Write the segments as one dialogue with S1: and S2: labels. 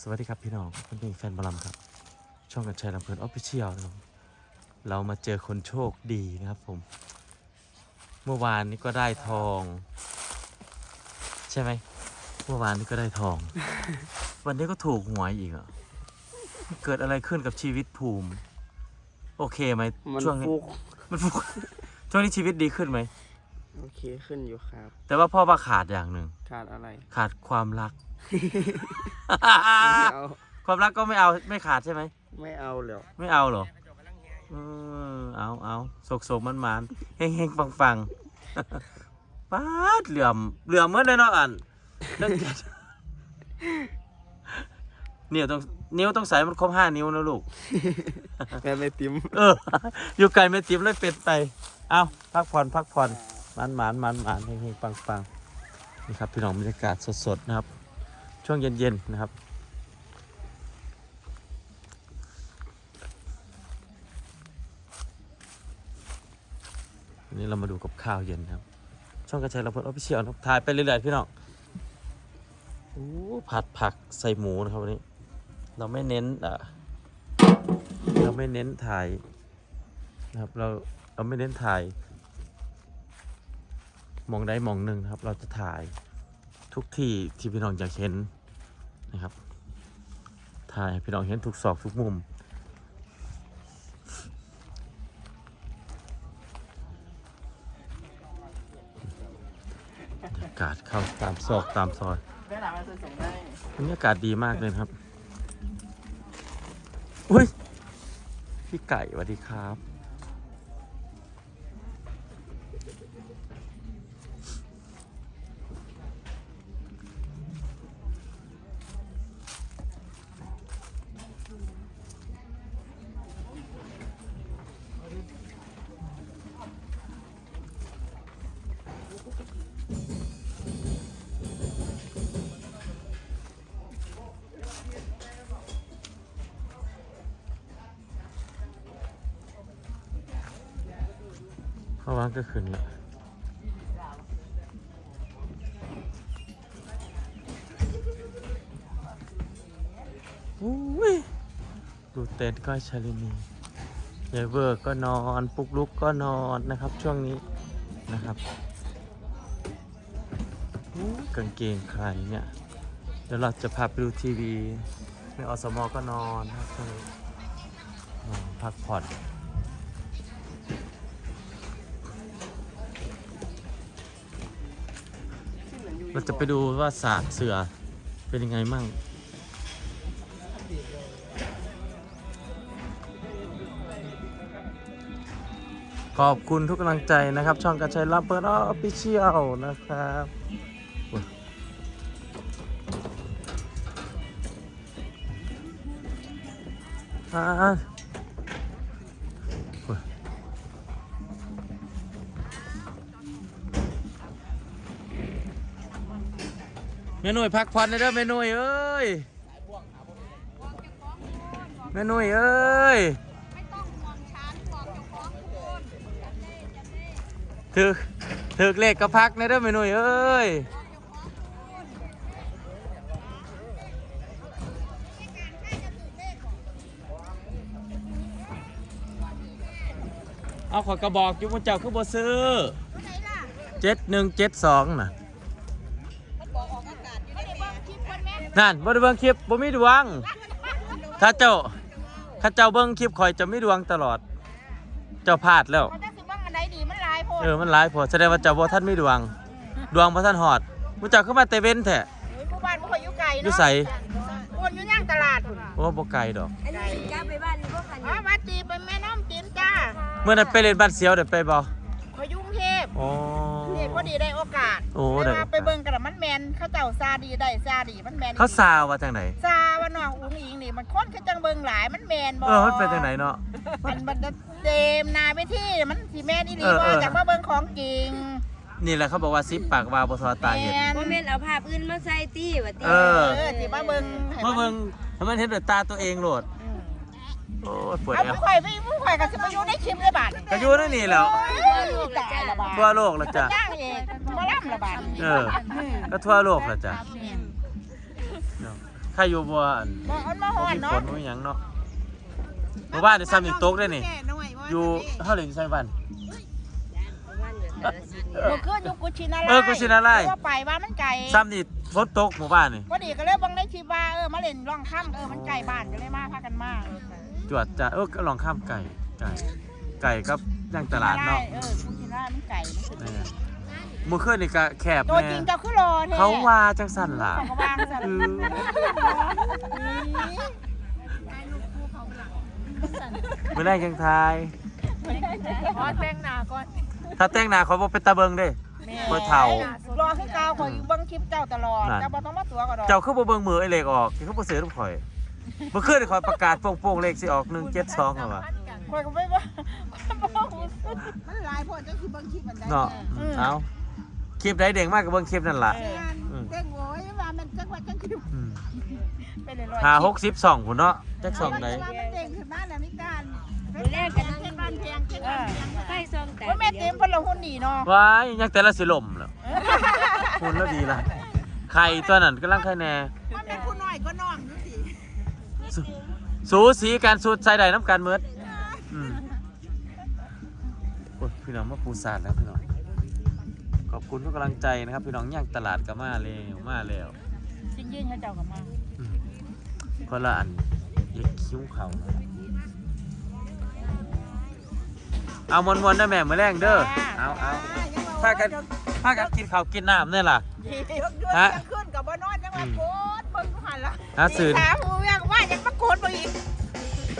S1: สวัสดีครับพี่น้องเพื่อนเป็นแฟนบอลลัมครับ ช่องกันชัยลำเพลินออฟฟิเชียลนะครับเรามาเจอคนโชคดีนะครับผม เมื่อวานนี้ก็ได้ทอง ใช่ไหมเมื่อวานนี้ก็ได้ทอง วันนี้ก็ถูกหวยอีกเหรอเกิดอะไรขึ้นกับชีวิตภูมิ โอเคไหม
S2: มัน
S1: ช่วงนี้
S2: ฟุก
S1: มันฟุกช่วงนี้ชีวิตดีขึ้นไหม
S2: โอเคขึ้นอยู่ครับ
S1: แต่ว่าพ่อว่าขาดอย่างหนึ่ง
S2: ขาดอะไร
S1: ขาดความรัก
S2: ไม่เอา
S1: ความรักก็ไม่เอาไม่ขาดใช่ไหม
S2: ไม่เอาแล้ว
S1: ไม่เอาเหรอเออเอาเอาโศกโศกมันมันเฮงเฮงฟังฟังป๊าดเหลื่อมเหลื่อมเมื่อเลยเนาะอันตั้งแต่เนี่ยต้องนิ้วต้องใส่มันครบห้านิ้วนะลูก
S2: แม่ไม่ติ้ม
S1: เออ อยู่ไกลไม่ติมเลยเป็ดไป เอาพักผ่อนพักผ่อนมันหมานมันหมานเฮงเฮงปังปังนี่ครับพี่น้องบรรยากาศสดๆนะครับ ช่วงเย็นๆนะครับนนี้เรามาดูกับข้าวเย็นครับ ช่องกระชายเราเพิ่มออฟฟิเชียลนะถ่ายไปเรื่อยๆพี่น้องโอ้ผัดผักใส่หมูนะครับวันนี้ เราไม่เน้นอะเราไม่เน้นถ่ายนะครับเราเราไม่เน้นถ่ายมองได้มองหนึ่งครับ เราจะถ่าย ทุกที่ที่พี่น้องอยากเห็นนะครับถ่ายพี่น้องเห็นทุกซอกทุกมุมบรรยากาศเข้าตามซอกตามซอย
S2: ได้หลังมาส่งได้
S1: บรรยากาศดีมากเลยครับ อุ้ย พี่ไก่สวัสดีครับ เข้าว่างก็ขึ้นละอุ้ยดูเต็นก้อยชาลินียายเวอร์ก็นอนปุกลุกก็นอนนะครับช่วงนี้นะครับกางเกงใครเนี่ย เดี๋ยวเราจะพาไปดูทีวีในอสมอก็นอนนะครับช่วงนี้นอนพักผ่อน เราจะไปดูว่าศาสตร์เสือเป็นยังไงมั่ง ขอบคุณทุกกำลังใจนะครับ ช่องกรใช้รับเปิดออฟฟิเชียลนะครับอ่า ม่หน่วยพักผ่อนได้เด้อแม่หน่วยเอ้ยแม่หน่วยเอ้ย
S3: ไม่ต้องห่วงฉันห่วงเจ้าของคุณจันเล่จันเล่
S1: ถึกถึกเลขกระพักในเด้อแม่หนุ่ยเอ้ยเอาขอยกระบอกอยุคมันเจ้าคือบ่ซื้อ
S3: ผู้ใดล่ะ
S1: เจ็ดหนึ่งเจ็ดสองน่ะ
S3: นแม่
S1: นั่นบ่ได้เบิ่งคลิปบ่มีดวง ถ้าเจ้าถ้าเจ้าเบิ่งคลิปข่อยจะมีดวงตลอด เจ้าพลาดแล้ว
S3: มันจะสิเบิ่งอันใดดีมันหลายโพด
S1: เออมันหลายพอแสดงว่าเจ้าบ่ท่านมีดวง ดวงบ่ท่านหอดมุเจ้าเข้ามาแต่เว้นแท้
S3: เฮ้ยผู้บ้านบ่ค่อยอยู่ไกล
S1: อยู่
S3: เนาะ
S1: ไส
S3: คนอยู่ย่างตลาดพุ่น
S1: โอ้บ่ไกลดอก
S4: อันนี้สิกลับไปบ้านนี่พวกกัน
S3: อ๋อวัดจีเป็นแม่น้ำจีนจ้า
S1: เมื่อนั้นไปเล่นบ้านเสียวได้ไปบ่
S3: ข่อยอยู่กรุงเทพ
S1: อ๋อ
S3: นี่พอ ดีได้โอกาส
S1: โอ้ได้
S3: แต่ว่า
S1: โอกาส
S3: ไปเบิ่งกันแล้วมันแม่นเขาเจ้าซาดีได้ซาดีมันแม่น
S1: เขาซาวว่าจังไหน
S3: ซาว่าน้องอุ้งอิงนี่มันคนคือจังเบิ่งหลายมันแม่นบ่
S1: เออมันเป็นจังไหนเนาะ
S3: มันมันเต็มหนาไปที่มันสิแม่นอีหลี
S1: เออเอ
S3: ว่า
S1: อ
S3: จากมาเบิ่งของจริง
S1: นี่แหละเขาบอกว่าซิปปากวาวบทวตาเห็น
S3: แม่น
S4: บ่แม่นเอาภาพอื่นมาใส่ตี้ว่าติ
S1: เออ
S3: เออสิมาเบิ่งให้
S1: เมื่อเบิ่งให้มันเห็นด้วยตาตัวเองโหลด
S3: อืม
S1: โอ้ยปวด
S3: เอา
S1: แอว
S3: ผู้ข่อยไปผู้ข่อยก็สิมาอยู่ในคลิปเลยบาด
S1: ก็อยู่นั่นนี่แหล้ว
S3: โอ้ยตายละบาด
S1: ทั่วโลกแล้วจ้ะ
S3: ย่างเองมาล่ำละบาด
S1: เออ ก็ทั่วโลกแล้วจ้ะใครอยู่บ่อัน
S3: บอกอันมาหอ
S1: บ่
S3: ด
S1: มี
S3: เนาะ
S1: ฝนบ่มีหยังเนาะเมื่อวานนี่ซ้ำนี่ตกได้นี่ อยู่เฮาเล่นอยู่ไสบ้าน
S4: บ้านเดือดแต่ละสิบนี่
S3: เมื่อคืนอยู่กุชินารา
S1: เออกุชินารา
S3: ว่าไปว่ามันไก่
S1: ซ้ำนี่ฝนตกหมู่บ้านนี่
S3: พอดีก็เลยบังได้คลิปว่าเออมาเล่นร่องค่ำเออมันไก่บ้านก็เลยมาพากันมา
S1: จวดจ้ะเออก็ลองข้ามไก่ไก่ไก่กับย่างตลาดเนาะ
S3: เออกุชินารามันไก่มันคือ
S1: นี่เมื่อคืนนี่ก็แคบ
S3: ตัว
S1: แน่
S3: จริงเจ้าคือรอแท้
S1: เขาว่าจังสั่นล่ะ
S3: เขาก็วางซะ
S1: เออมื้อแรกยังทาย
S3: ขอแต่งหน้าก่อน
S1: ถ้าแต่งหน้าเขาบ่เป็นตาเบิงเด้เปิดเท่า
S3: รอคือเก่าขอยเบิ่งคลิปเจ้าตลอด
S1: นั่น
S3: เจ้าบ่ต้องมาตัวก็ดอก
S1: เจ้าคือบ่เบิ่งมือไอ้เลขออกเขาบ่ซื้อทุกข่อย เมื่อคืนนี่ข่อยประกาศโป่งๆเลขสิออก172แล้วว่ะ
S3: คอยก็ไม่ว่า
S5: มันหลายพอจะคือเบางคลิปมันได้
S1: เนาะอืมเอาคลิปใดเด้งมากก็เบิ่งคลิปนั่นล่ะ
S5: งานเด้งโวยว่ามันจังว่าจังคือ
S1: อืม
S3: เป็นเลยร้อย
S1: หา62พุ่นเนาะจักสองใด
S5: ว่ามันเด้งขึ้นมาแล้วมีการ
S4: มื้อแรกก็นั่ง
S5: เช่นบ้านแพงเช่นบ้านแพง
S4: ไฟซองแต่
S3: ว่าแม่เต็มเพิ่นละหุ่นหนีเนาะ
S1: ว้ายยังแต่ละสิล่มแล้วคุณแล้วดีล่ะไข่ตัวนั้นกำลังไข่แน่
S5: มันเป็นผู้น้อยก็น้องดูสิ
S1: สูสูสีการสูดใส่ได้น้ำกันเมิดอืมโอ้ยพี่น้องมาปูสาดแล้วพี่น้อง ขอบคุณทุกกำลังใจนะครับ พี่น้องย่างตลาดก็มาเร็วมาแล้ว
S3: จริงๆเขาเจ้าก็มา
S1: อืมคนละอันเย็กคิ้วเขาเอามวนๆได้แม่มือแรงเด้อ เอาเอาพากันพากันกินข้าวกินน้ำเนี่ยล่ะ
S5: เดือน
S1: ฮะ
S5: จะขึ้นกับบ่นอนจังว่าโคตรเบิ่งทุกหันละ
S1: ฮะสื่อ
S3: สาหู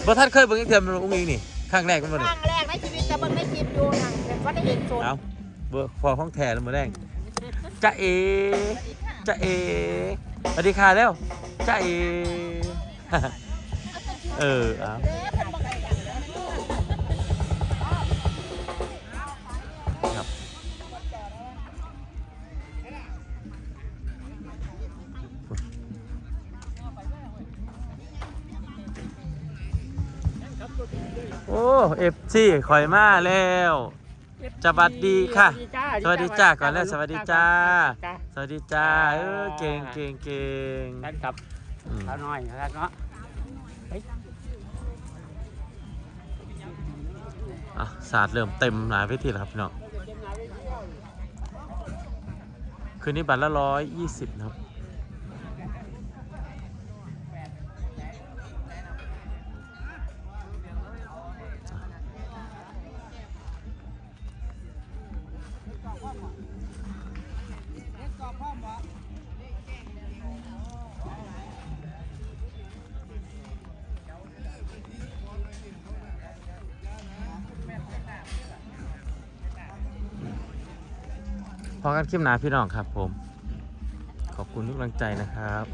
S3: บ่
S1: ท่านเคยเบิ่งอีกเทื่อมันอุ้งอิงนี่ครั้งแรกมันบ่
S3: ค
S1: นี่
S3: รั้งแรกในชีวิตจะเบิ่งในคลิปอยู่นั่งแต่ว่าได้เห็นโซน
S1: เอาเบอร์พอห้องแท้แล้วมือแรงจะเอจะเอสวัสดีค่ะแล้วจะเอ เออเอาครั โอ้เอฟซีข่อยมาแล้วสวัสดีค่ะ สวัสดีจ้าก่อนแล้วสวัสดีจ้า สวัสดีจ้าเออเก่งเก่งเก่ง
S6: กันกับ
S1: อืม
S6: ข้าวน้อยนะครับเนาะ
S1: อะศาสตร์เริ่มเต็มหลายเวทีแล้วครับพี่น้องคืนนี้บัตรละร้อยยี่สิบนะครับ พอกันคลิปหนาพี่น้องครับผม ขอบคุณทุกกำลังใจนะครับ